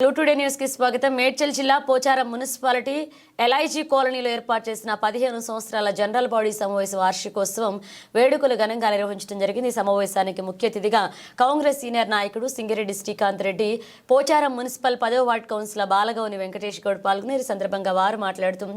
Hello today న్యూస్కి స్వాగతం. మేడ్చల్ జిల్లా పోచారం మున్సిపాలిటీ ఎల్ఐజీ కాలనీలో ఏర్పాటు చేసిన పదిహేను సంవత్సరాల జనరల్ బాడీ సమావేశ వార్షికోత్సవం వేడుకలు ఘనంగా నిర్వహించడం జరిగింది. ఈ సమావేశానికి ముఖ్య అతిథిగా కాంగ్రెస్ సీనియర్ నాయకుడు సింగిరెడ్డి శ్రీకాంత్ రెడ్డి పోచారం మున్సిపల్ పదవ వార్డ్ కౌన్సిలర్ బాలగౌని వెంకటేష్ గౌడ్ పాల్గొని ఈ సందర్భంగా వారు మాట్లాడుతూ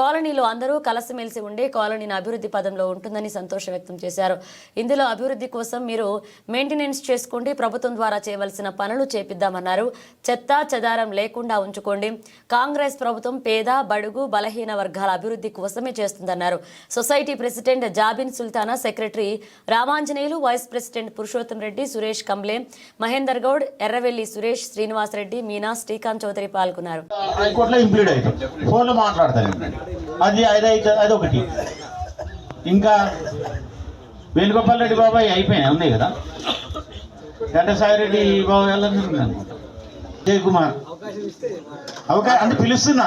కాలనీలో అందరూ కలసిమెలిసి ఉండే కాలనీని అభివృద్ధి పదంలో ఉంటుందని సంతోషం వ్యక్తం చేశారు. ఇందులో అభివృద్ధి కోసం మీరు మెయింటెనెన్స్ చేసుకోండి ప్రభుత్వం ద్వారా చేయవలసిన పనులు చేపిద్దామన్నారు. చెత్త చెదారం లేకుండా ఉంచుకోండి. కాంగ్రెస్ ప్రభుత్వం పేద బడుగు బలహీన వర్గాల అభివృద్ధి కోసమే చేస్తుందన్నారు. Society president Jabin Sultana secretary Ramanjaneyulu vice president Purushottam Reddy Suresh Kamble Mahender Goud Erravelli Suresh Srinivas Reddy Meena Srikanth Chowdary పాల్గొన్నారు. అది ఇంకా వేణుగోపాల్ రెడ్డి బాబాయ్ అయిపోయినాయి ఉన్నాయి కదా. ఘంటసాయి రెడ్డి బాబాయ్ వాళ్ళందరూ అనుకుంటా జయ్ కుమార్. అవకాశం అంటే పిలుస్తున్నా.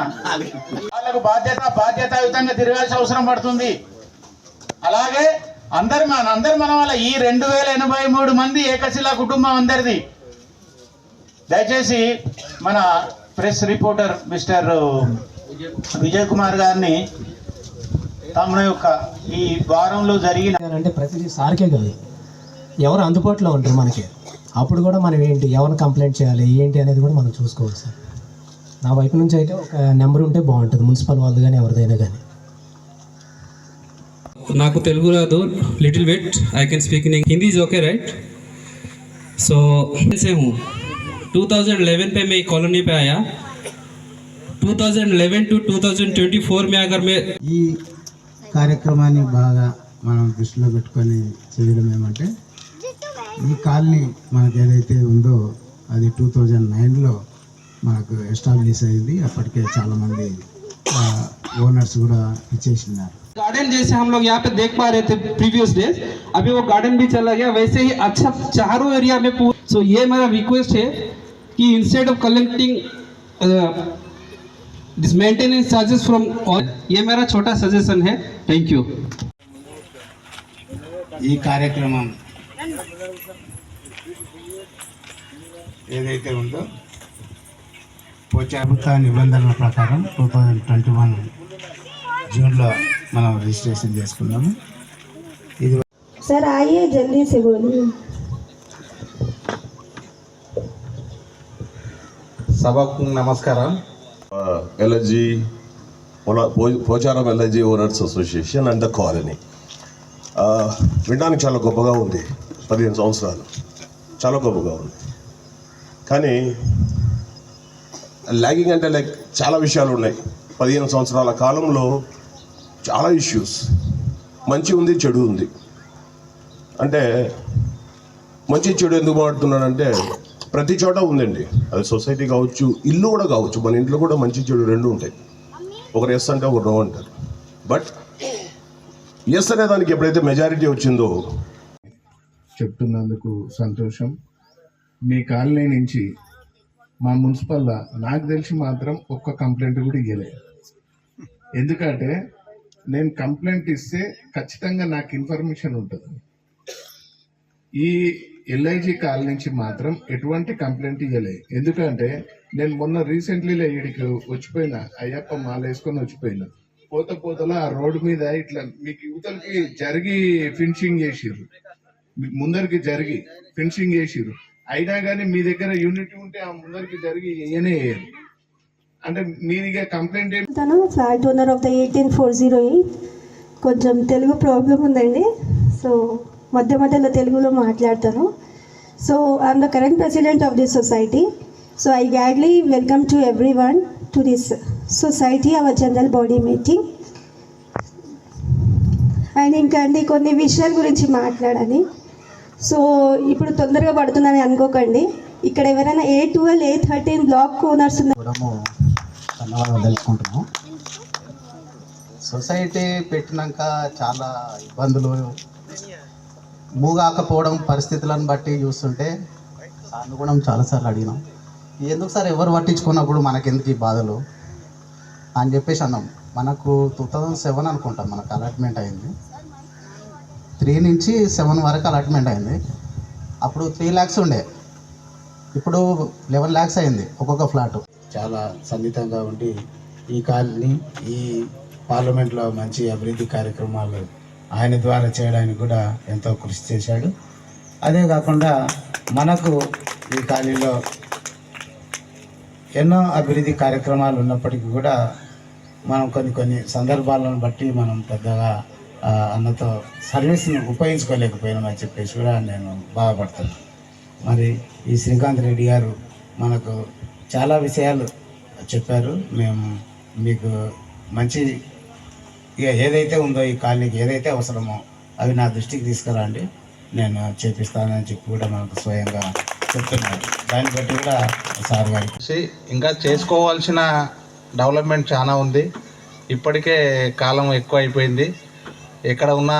వాళ్ళకు బాధ్యత బాధ్యతాయుతంగా తిరగాల్సిన అవసరం పడుతుంది. అలాగే అందరి మన అందరి మన వల్ల ఈ రెండు వేల ఎనభై మూడు మంది ఏకశిలా కుటుంబం అందరిది. దయచేసి మన press reporter mister Vijay Kumar గారిని తమ యొక్క ఈ వారంలో జరిగిన అంటే ప్రతిదీ సార్కే కాదు. ఎవరు అందుబాటులో ఉంటారు మనకి? అప్పుడు కూడా మనం ఏంటి ఎవరిని కంప్లైంట్ చేయాలి ఏంటి అనేది కూడా మనం చూసుకోవాలి సార్ నా వైపు నుంచి అయితే ఒక నెంబర్ ఉంటే బాగుంటుంది మున్సిపల్ వాళ్ళది కానీ ఎవరిదైనా కానీ నాకు తెలుగు రాదు little bit I can speak in Hindi is okay right so से हूँ 2011 पे मैं कॉलोनी पे आया 2011 टू 2024 में अगर मैं ఈ కార్యక్రమాన్ని బాగా మనం దృష్టిలో పెట్టుకొని చేయడం ఏమంటే ఈ కాలనీ మనకు ఏదైతే ఉందో అది టూ థౌజండ్ నైన్లో మనకు ఎస్టాబ్లిష్ అయింది అప్పటికే చాలామంది ఓనర్స్ కూడా ఇచ్చేసినారు गार्डन जैसे हम लोग यहाँ पे देख पा रहे थे प्रीवियस डेज अभी वो गार्डन भी चला गया वैसे ही अच्छा चारों एरिया में सो ये मेरा रिक्वेस्ट है कि instead of collecting this maintenance charges from all ये मेरा छोटा सजेशन है थैंक यू ఈ కార్యక్రమం ఏదైతే ఉందో ప్రభుత్వ నిబంధనల ప్రకారం టూ థౌజండ్ ట్వంటీ వన్ జూన్లో మనం రిజిస్ట్రేషన్ చేసుకున్నాము. ఇది సార్ అయ్యే జల్దీ సిగోని సభకు నమస్కారం. ఎల్ఎజీ Pocharam allergy owners association and the colony. వినడానికి చాలా గొప్పగా ఉంది. పదిహేను సంవత్సరాలు. చాలా గొప్పగా ఉంది. కానీ లాగింగ్ అంటే లైక్ చాలా విషయాలు ఉన్నాయి. పదిహేను సంవత్సరాల కాలంలో చాలా ఇష్యూస్ మంచి ఉంది చెడు ఉంది. అంటే మంచి చెడు ఎందుకు మాట్లాడుతున్నానంటే ప్రతి చోట ఉందండి. అది సొసైటీ కావచ్చు ఇల్లు కూడా కావచ్చు మన ఇంట్లో కూడా మంచి చెడు రెండు ఉంటాయి. ఒకరు ఎస్ అంటే ఒకరు నో అంటారు. బట్ ఎస్ అనే దానికి ఎప్పుడైతే మెజారిటీ వచ్చిందో చెప్తున్నందుకు సంతోషం. మీ కాలనీ నుంచి మా మున్సిపల్ నాకు తెలిసి మాత్రం ఒక్క కంప్లైంట్ కూడా ఇవ్వలేదు ఎందుకంటే నేను కంప్లైంట్ ఇస్తే ఖచ్చితంగా నాకు ఇన్ఫర్మేషన్ ఉంటుంది. ఈ ఎల్ఐజి కాల్ నుంచి మాత్రం ఎటువంటి కంప్లైంట్ ఇవ్వలేదు ఎందుకంటే నేను మొన్న రీసెంట్లీ లేడికి వచ్చిపోయినా అయ్యప్ప మాల వేసుకొని వచ్చిపోయినా. పోత పోతలో ఆ రోడ్డు మీద ఇట్లా మీకు యువతలకి జరిగి ఫినిషింగ్ చేసిర్రు. మీకు ముందరికి జరిగి ఫినిషింగ్ చేసిర్రు. అయినా కానీ మీ దగ్గర యూనిటీ ఉంటే ఆ ముందరికి జరిగి వేయనే అంటే మీదిగా కంప్లైంట్ తను flat owner of the eighteen four zero eight కొంచెం తెలుగు ప్రాబ్లం ఉందండి. సో మధ్య మధ్యలో తెలుగులో మాట్లాడతాను. So I'm the current president of this society so I gladly welcome to every one to this society our general body meeting and ఇంకా అండి కొన్ని విషయాల గురించి మాట్లాడాలి. సో ఇప్పుడు తొందరగా పడుతుందని అనుకోకండి. ఇక్కడ ఎవరైనా A twelve A thirteen block owners తెలుసుకుంటున్నాం. సొసైటీ పెట్టినాక చాలా ఇబ్బందులు మూగాకపోవడం పరిస్థితులను బట్టి చూస్తుంటే సార్లు కూడా చాలాసార్లు అడిగినాం. ఎందుకు సార్ ఎవరు పట్టించుకున్నప్పుడు మనకెందుకు ఈ బాధలు? అని చెప్పేసి అన్నాం. మనకు టూ థౌజండ్ సెవెన్ అనుకుంటాం మనకు అలాట్మెంట్ అయింది. త్రీ నుంచి సెవెన్ వరకు అలాట్మెంట్ అయింది. అప్పుడు త్రీ ల్యాక్స్ ఉండే. ఇప్పుడు లెవెన్ ల్యాక్స్ అయింది ఒక్కొక్క ఫ్లాట్. చాలా సన్నిహితంగా ఉండి ఈ కాలనీ ఈ పార్లమెంట్లో మంచి అభివృద్ధి కార్యక్రమాలు ఆయన ద్వారా చేయడానికి కూడా ఎంతో కృషి చేశాడు. అదే కాకుండా మనకు ఈ కాలనీలో ఎన్నో అభివృద్ధి కార్యక్రమాలు ఉన్నప్పటికీ కూడా మనం కొన్ని కొన్ని సందర్భాలను బట్టి మనం పెద్దగా అన్నతో సర్వీస్ని ఉపయోగించుకోలేకపోయినామని చెప్పేసి కూడా నేను బాధపడతాను. మరి ఈ శ్రీకాంత్ రెడ్డి గారు మనకు చాలా విషయాలు చెప్పారు. మేము మీకు మంచి ఇక ఏదైతే ఉందో ఈ కాలనీకి ఏదైతే అవసరమో అవి నా దృష్టికి తీసుకురండి. నేను చేపిస్తానని చెప్పి కూడా మనకు స్వయంగా చెప్తున్నారు. దాన్ని బట్టి కూడా సార్ గారికి ఇంకా చేసుకోవాల్సిన డెవలప్మెంట్ చాలా ఉంది. ఇప్పటికే కాలం ఎక్కువ అయిపోయింది ఎక్కడ ఉన్న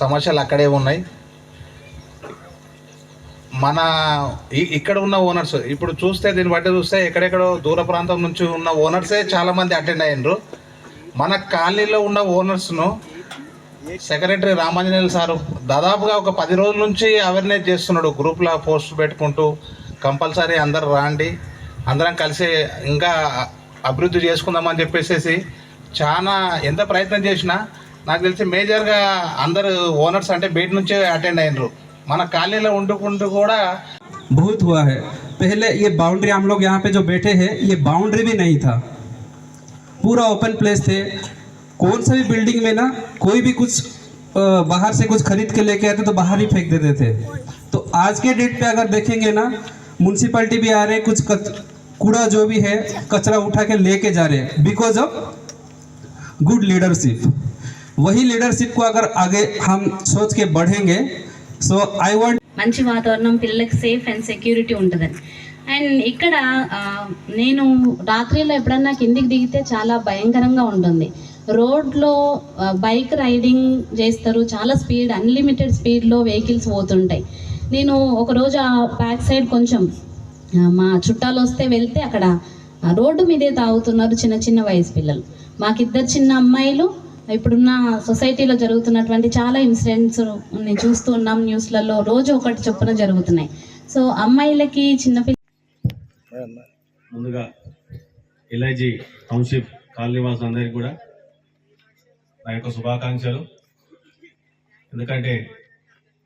సమస్యలు అక్కడే ఉన్నాయి. మన ఇక్కడ ఉన్న ఓనర్స్ ఇప్పుడు చూస్తే దీన్ని బట్టి చూస్తే ఎక్కడెక్కడో దూర ప్రాంతం నుంచి ఉన్న ఓనర్సే చాలామంది అటెండ్ అయ్యిండ్రు. మన కాలనీలో ఉన్న ఓనర్స్ను సెక్రటరీ రామాంజనేయులు సారు దాదాపుగా ఒక పది రోజుల నుంచి అవేర్నెస్ చేస్తున్నాడు. గ్రూప్లో పోస్ట్ పెట్టుకుంటూ కంపల్సరీ అందరు రాండి. అందరం కలిసి ఇంకా అభివృద్ధి చేసుకుందామని చెప్పేసి చాలా ఎంత ప్రయత్నం చేసినా నాకు తెలిసి మేజర్గా అందరు ఓనర్స్ అంటే బయట నుంచే అటెండ్ అయినరు మన కాలనీలో ఉండుకుంటూ కూడా बहुत हुआ है पहले ये बाउंड्री हम लोग यहाँ पे जो बैठे हैं ये बाउंड्री भी नहीं था पूरा ओपन प्लेस थे कौन सा भी बिल्डिंग में ना कोई भी कुछ अ, बाहर से कुछ खरीद के लेके आते तो बाहर ही फेंक देते थे तो आज के डेट पे अगर देखेंगे ना म्यूनसिपैलिटी भी आ रहे हैं कुछ कच, कूड़ा जो भी है कचरा उठा के लेके जा रहे हैं बिकॉज ऑफ गुड लीडरशिप वही लीडरशिप को अगर आगे हम सोच के बढ़ेंगे सो आई वांट మంచి వాతావరణం పిల్లలకి సేఫ్ అండ్ సెక్యూరిటీ ఉంటుందని అండ్ ఇక్కడ ఆ, నేను రాత్రిలో ఎప్పుడన్నా కిందికి దిగితే చాలా భయంకరంగా ఉంటుంది రోడ్లో ఆ, బైక్ రైడింగ్ చేస్తారు చాలా స్పీడ్ అన్లిమిటెడ్ స్పీడ్లో వెహికల్స్ పోతుంటాయి నేను ఒకరోజు ఆ బ్యాక్ సైడ్ కొంచెం ఆ, మా చుట్టాలు వస్తే వెళ్తే అక్కడ ఆ, రోడ్డు మీదే తాగుతున్నారు చిన్న చిన్న వయసు పిల్లలు మాకిద్దరు చిన్న అమ్మాయిలు ఇప్పుడున్న సొసైటీలో జరుగుతున్నటువంటి చాలా ఇన్సిడెంట్స్ నేను చూస్తూ ఉన్నాం న్యూస్లలో. రోజు ఒకటి చొప్పున జరుగుతున్నాయి. సో అమ్మాయిలకి చిన్నపిల్ల ముందుగా ఎల్ఐజీ టౌన్షిప్ కాలనీ అందరికీ కూడా నా యొక్క శుభాకాంక్షలు. ఎందుకంటే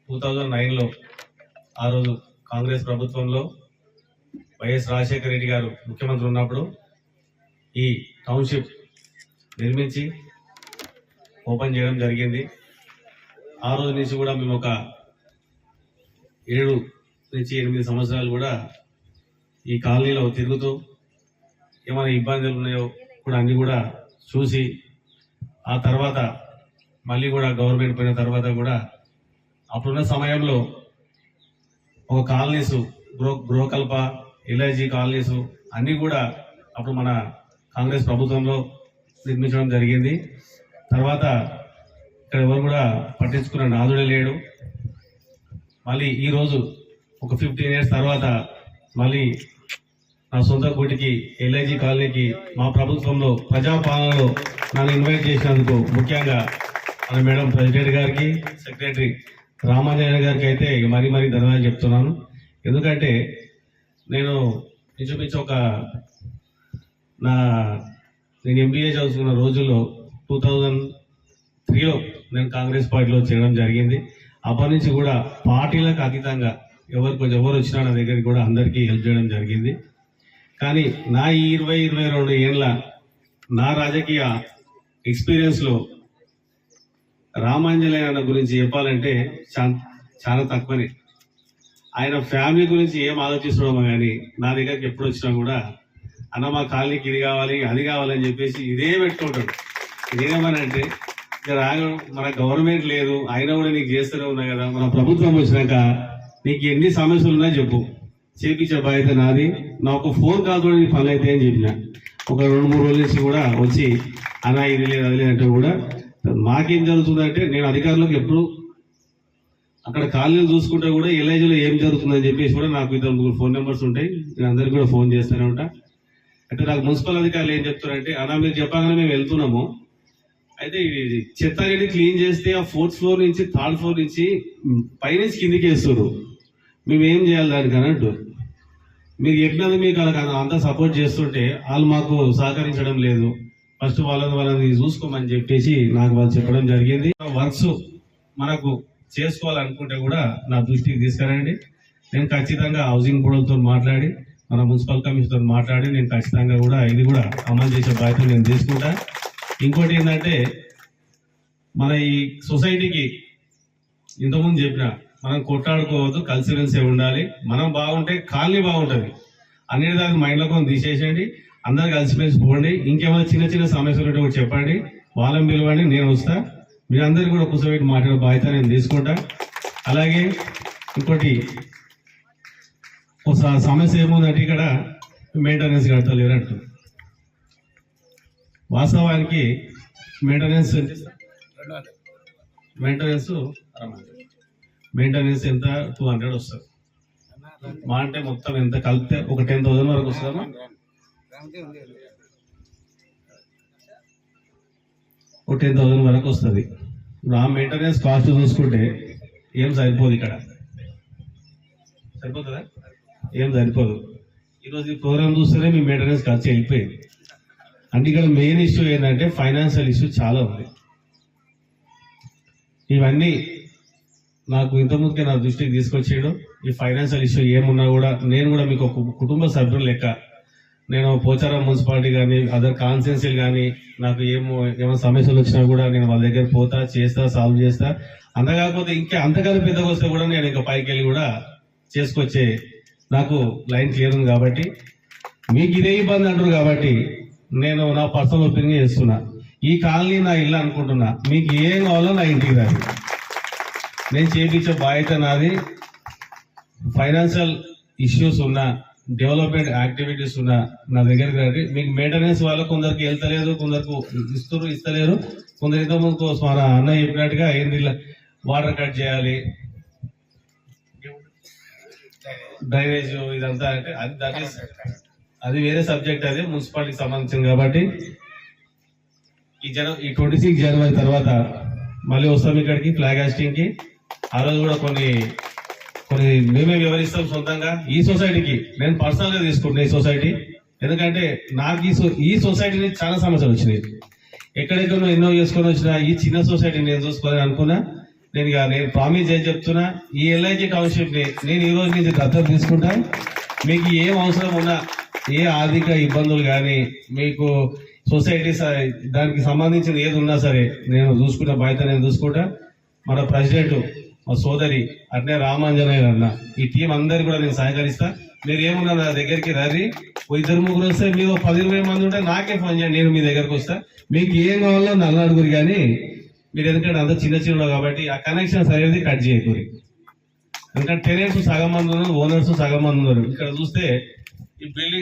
టూ థౌజండ్ నైన్లో ఆ రోజు కాంగ్రెస్ ప్రభుత్వంలో వైఎస్ రాజశేఖర రెడ్డి గారు ముఖ్యమంత్రి ఉన్నప్పుడు ఈ టౌన్షిప్ నిర్మించి ఓపెన్ చేయడం జరిగింది. ఆ రోజు నుంచి కూడా మేము ఒక ఏడు నుంచి ఎనిమిది సంవత్సరాలు కూడా ఈ కాలనీలో తిరుగుతూ ఏమైనా ఇబ్బందులు ఉన్నాయో కూడా అన్నీ కూడా చూసి ఆ తర్వాత మళ్ళీ కూడా గవర్నమెంట్ పోయిన తర్వాత కూడా అప్పుడున్న సమయంలో ఒక కాలనీస్ గృహ గృహకల్ప ఎల్ఐజీ కాలనీస్ అన్నీ కూడా అప్పుడు మన కాంగ్రెస్ ప్రభుత్వంలో నిర్మించడం జరిగింది. తర్వాత ఇక్కడ ఎవరు కూడా పట్టించుకున్న నాదుడే లేడు. మళ్ళీ ఈరోజు ఒక ఫిఫ్టీన్ ఇయర్స్ తర్వాత మళ్ళీ నా సొంత కోటికి ఎల్ఐజి కాలనీకి మా ప్రభుత్వంలో ప్రజాపాలనలో నన్ను ఇన్వైట్ చేసినందుకు ముఖ్యంగా మన మేడం ప్రెసిడెంట్ గారికి సెక్రటరీ రామాంజనేయ గారికి అయితే మరీ మరీ ధన్యవాదాలు చెప్తున్నాను. ఎందుకంటే నేను ఇంచుమించు ఒక నా నేను ఎంబీఏ చదువుతున్న రోజుల్లో టూ థౌజండ్ త్రీలో నేను కాంగ్రెస్ పార్టీలో చేరడం జరిగింది. అప్పటి నుంచి కూడా పార్టీలకు అతీతంగా ఎవరు కొంచెం ఎవరు వచ్చినా నా దగ్గరికి కూడా అందరికీ హెల్ప్ చేయడం జరిగింది. కానీ నా ఈ ఇరవై ఇరవై రెండు ఏళ్ళ నా రాజకీయ ఎక్స్పీరియన్స్లో రామాంజనేయ అన్న గురించి చెప్పాలంటే చాలా తక్కువనే. ఆయన ఫ్యామిలీ గురించి ఏం ఆలోచిస్తున్నామో కానీ నా దగ్గరికి ఎప్పుడు వచ్చినా కూడా అన్న మా కాలనీకి ఇది కావాలి అది కావాలని చెప్పేసి ఇదే పెట్టుకుంటాడు. ఇదేమనంటే ఇక రాగ మన గవర్నమెంట్ లేదు అయినా కూడా నీకు చేస్తూనే ఉన్నాయి కదా మన ప్రభుత్వం వచ్చినాక నీకు ఎన్ని సమస్యలు ఉన్నాయో చెప్పు. చేపించే బాధ్యత నాది నా ఒక ఫోన్ కాల్ కూడా నీ పనులు అయితే అని చెప్పిన. ఒక రెండు మూడు రోజుల నుంచి కూడా వచ్చి అనా ఇది లేదు అది లేదంటే కూడా మాకేం జరుగుతుందంటే నేను అధికారులకు ఎప్పుడు అక్కడ కాలనీలు చూసుకుంటే కూడా ఎల్ఐజీలో ఏం జరుగుతుందని చెప్పేసి కూడా నాకు ఇద్దరు ముగ్గురు ఫోన్ నెంబర్స్ ఉంటాయి. నేను అందరికీ కూడా ఫోన్ చేస్తూనే ఉంటా. అంటే నాకు మున్సిపల్ అధికారులు ఏం చెప్తారంటే అలా మీరు చెప్పగానే మేము వెళ్తున్నాము. అయితే ఇది చెత్త అనేది క్లీన్ చేస్తే ఆ ఫోర్త్ ఫ్లోర్ నుంచి థర్డ్ ఫ్లోర్ నుంచి పైనుంచి కిందికి వేస్తారు మేము ఏం చేయాలి దానికి అన్నట్టు? మీరు చెప్పినది మీకు అలా అంతా సపోర్ట్ చేస్తుంటే వాళ్ళు మాకు సహకరించడం లేదు. ఫస్ట్ వాళ్ళని వాళ్ళని చూసుకోమని చెప్పేసి నాకు వాళ్ళు చెప్పడం జరిగింది. వర్క్స్ మనకు చేసుకోవాలనుకుంటే కూడా నా దృష్టికి తీసుకురండి. నేను ఖచ్చితంగా హౌసింగ్ బోర్డులతో మాట్లాడి మన మున్సిపల్ కమిషన్తో మాట్లాడి నేను ఖచ్చితంగా కూడా ఇది కూడా అమలు చేసే బాధ్యత నేను తీసుకుంటాను ఇంకోటి ఏంటంటే మన ఈ సొసైటీకి ఇంతకుముందు చెప్పిన మనం కొట్లాడుకోవద్దు కలిసిమెలిసి ఉండాలి మనం బాగుంటే కాలనీ బాగుంటుంది. అన్నిటి దాకా మైండ్లో కొన్ని తీసేసేయండి అందరు కలిసిమెలిసి పోండి ఇంకేమైనా చిన్న చిన్న సమస్యలు ఉంటే కూడా చెప్పండి వాళ్ళని పిలవండి నేను వస్తా. మీరందరూ కూడా కూర్చోబెట్టి మాట్లాడే బాధ్యత నేను తీసుకుంటా. అలాగే ఇంకోటి ఒక సమస్య ఏముందంటే ఇక్కడ మెయింటెనెన్స్ కడతలేరు అంటారు వాస్తవానికి మెయింటెనెన్స్ మెయింటెనెన్స్ మెయింటెనెన్స్ ఎంత? టూ హండ్రెడ్ వస్తుంది. మా అంటే మొత్తం ఎంత? కలిపితే ఒక టెన్ థౌసండ్ వరకు వస్తుందమ్మా ఒక టెన్ థౌసండ్ వరకు వస్తుంది. ఇప్పుడు ఆ మెయింటెనెన్స్ కాస్ట్ చూసుకుంటే ఏం సరిపోదు ఇక్కడ? సరిపోతుందా? ఏం సరిపోదు. ఈరోజు ఈ ప్రోగ్రామ్ చూస్తేనే మీ మెయింటెనెన్స్ ఖర్చు వెళ్ళిపోయింది. అంటే ఇక్కడ మెయిన్ ఇష్యూ ఏంటంటే ఫైనాన్షియల్ ఇష్యూ చాలా ఉంది. ఇవన్నీ నాకు ఇంతకుముందుకే నా దృష్టికి తీసుకొచ్చేయడం ఈ ఫైనాన్షియల్ ఇష్యూ ఏమున్నా కూడా నేను కూడా మీకు ఒక కుటుంబ సభ్యులు లెక్క. నేను పోచారం మున్సిపాలిటీ కానీ అదర్ కాన్సెన్సీలు కానీ నాకు ఏమో ఏమైనా సమస్యలు వచ్చినా కూడా నేను వాళ్ళ దగ్గర పోతా చేస్తా సాల్వ్ చేస్తా. అంతకాకపోతే ఇంకా అంతకాలం పెద్దగా వస్తే కూడా నేను ఇంకా పైకి వెళ్ళి కూడా చేసుకొచ్చే నాకు లైన్ క్లియర్ ఉంది కాబట్టి. మీకు ఇదే ఇబ్బంది అంటారు కాబట్టి నేను నా పర్సనల్ ఒపీనియన్ చేస్తున్నా. ఈ కాలనీ నా ఇల్లు అనుకుంటున్నా. మీకు ఏం కావాలో నా ఇంటికి రాదు. నేను చేయించే బాధ్యత నాది. ఫైనాన్షియల్ ఇష్యూస్ ఉన్నా డెవలప్మెంట్ యాక్టివిటీస్ ఉన్నా నా దగ్గరికి రండి. మీకు మెయింటెనెన్స్ వాళ్ళు కొందరికి వెళ్తలేదు కొందరికి ఇస్తున్నారు ఇస్తలేరు. కొందరు ఇంత ముందు మన అన్న చెప్పినట్టుగా అయింది వాటర్ కట్ చేయాలి. డ్రైనేజ్ ఇదంతా అంటే అది దట్ అది వేరే సబ్జెక్ట్ అది మున్సిపాలిటీకి సంబంధించింది కాబట్టి. ఈ జన ఈ ట్వంటీ సిక్స్ జనవరి తర్వాత మళ్ళీ వస్తాం ఇక్కడికి ఫ్లాగ్ హాస్టింగ్కి. ఆ రోజు కూడా కొన్ని కొన్ని మేమే వివరిస్తాం సొంతంగా. ఈ సొసైటీకి నేను పర్సనల్గా తీసుకుంటున్నా ఈ సొసైటీ ఎందుకంటే నాకు ఈ సో- ఈ సొసైటీని చాలా సమస్యలు వచ్చినాయి. ఎక్కడెక్కడ ఎన్నో చేసుకొని వచ్చినా ఈ చిన్న సొసైటీ నేను చూసుకోవాలని అనుకున్నా. నేను నేను ప్రామిస్ చేసి చెప్తున్నా ఈ ఎల్ఐజీ టౌన్షిప్ని నేను ఈ రోజు నుంచి దత్తత తీసుకుంటా. మీకు ఏం అవసరం ఉన్నా ఏ ఆర్థిక ఇబ్బందులు కానీ మీకు సొసైటీ దానికి సంబంధించిన ఏది ఉన్నా సరే నేను చూసుకున్న బాధ్యత నేను చూసుకుంటా. మన ప్రెసిడెంట్ మా సోదరి అట్నే రామాంజనేయ అన్న ఈ టీం అందరు కూడా నేను సహకరిస్తా. మీరు ఏమున్నా నా దగ్గరికి రండి ఇద్దరు ముగ్గురు వస్తే మీరు పది ఇరవై మంది ఉంటే నాకే ఫోన్ చేయండి నేను మీ దగ్గరకు వస్తా. మీకు ఏం కావాలో నన్ను అడుగురు కానీ మీరు ఎందుకంటే అంత చిన్న చిన్న కాబట్టి ఆ కనెక్షన్ సరైనది కట్ చేయకూరి ఎందుకంటే టెనెంట్స్ సగం మంది ఉన్నారు ఓనర్స్ సగం మంది ఉన్నారు. ఇక్కడ చూస్తే ఈ బిల్డింగ్